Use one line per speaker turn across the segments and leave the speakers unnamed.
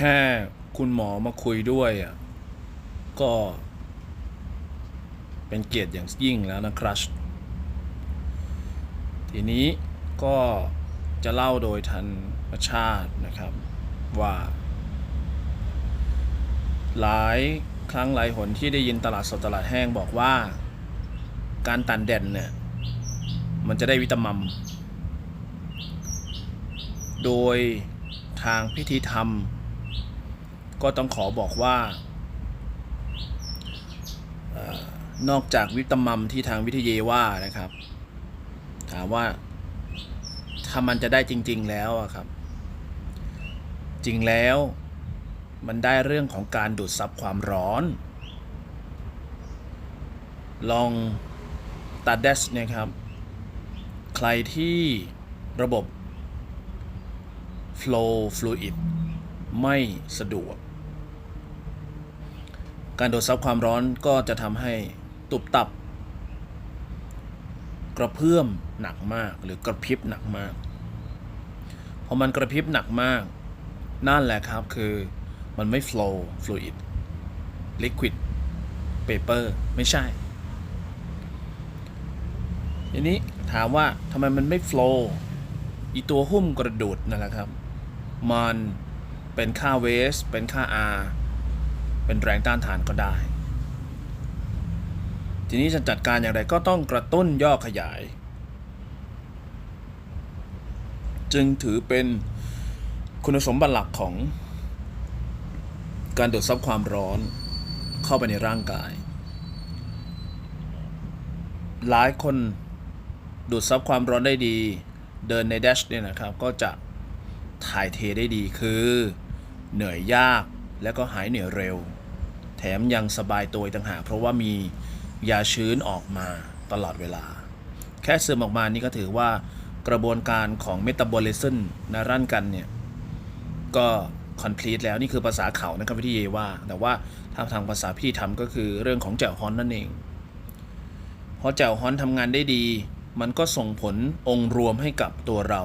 แค่คุณหมอมาคุยด้วยอะก็เป็นเกียรติอย่างยิ่งแล้วนะครับทีนี้ก็จะเล่าโดยทันประชาตินะครับว่า หลายครั้งหลายหนที่ได้ยินตลาดสดตลาดแห้งบอกว่า การตันเด่นเนี่ยมันจะได้วิตามินโดยทางพิธีธรรม ก็ต้องขอบอกว่านอกจากวิตามินที่ทางวิทยาว่านะครับ ถามว่าถ้ามันจะได้จริง ๆ แล้วอะครับ จริงแล้วมันได้เรื่องของการดูดซับความร้อน ลองตัดเดสนะครับ ใครที่ระบบ flow fluid ไม่สะดวก การดูดซับความร้อนก็จะทำให้ตุบตับ กระเพื่อมหนักมากหรือกระพริบหนักมากพอมันกระพริบหนักมาก นั่นแหละครับคือมันไม่ flow fluid liquid paper ไม่ใช่ทีนี้ถามว่าทำไมมันไม่ flow อีตัวหุ้มกระดูดนั่นแหละครับ มันเป็นค่าเวสเป็นค่า R เป็นแรงต้านทานก็ได้ ทีนี้จะจัดการอย่างไรก็ต้องกระตุ้นย่อขยาย จึงถือเป็นคุณสมบัติหลักของ การดูดซับความร้อนเข้าไปในร่างกาย หลายคนดูดซับความร้อนได้ดี เดินในแดชเนี่ยนะครับ ก็จะถ่ายเทได้ดีคือ เหนื่อยยากและก็หายเหนื่อยเร็ว แถมยังสบายตัวอีกต่างหากเพราะว่ามียาชื้นออกมาตลอดเวลา แค่ซึมออกมานี่ก็ถือว่ากระบวนการของเมตาบอลิซึมในร่างกันเนี่ย ก็ complete แล้วนี่คือภาษาเขานะครับวิทยว่า แต่ว่าถ้าทางภาษาพี่ทำก็คือเรื่องของแจ่วฮอนนั่นเองพอแจ่วฮอนทำงานได้ดี มันก็ส่งผลองค์รวมให้กับตัวเรา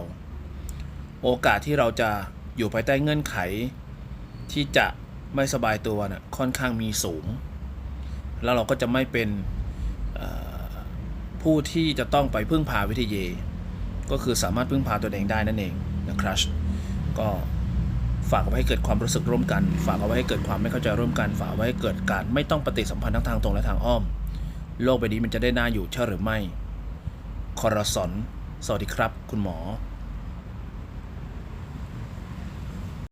โอกาสที่เราจะอยู่ภายใต้เงื่อนไข ที่จะ ไม่สบายตัวนะ่ะค่อนข้างมีสูง แล้วเราก็จะไม่เป็นผู้ที่จะต้องไปพึ่งพาวิทยาก็คือสามารถพึ่งพาตัวเองได้นั่นเองนะครับก็ฝากเอาไว้ให้เกิดความรู้สึกร่วมกัน ฝากเอาไว้ให้เกิดความไม่เข้าใจร่วมกัน ฝากไว้ให้เกิดการไม่ต้องปฏิสัมพันธ์ทั้งทางตรงและทางอ้อม โลกใบนี้มันจะได้น่าอยู่เช่อหรือไม่ คอรสอน สวัสดีครับ คุณหมอ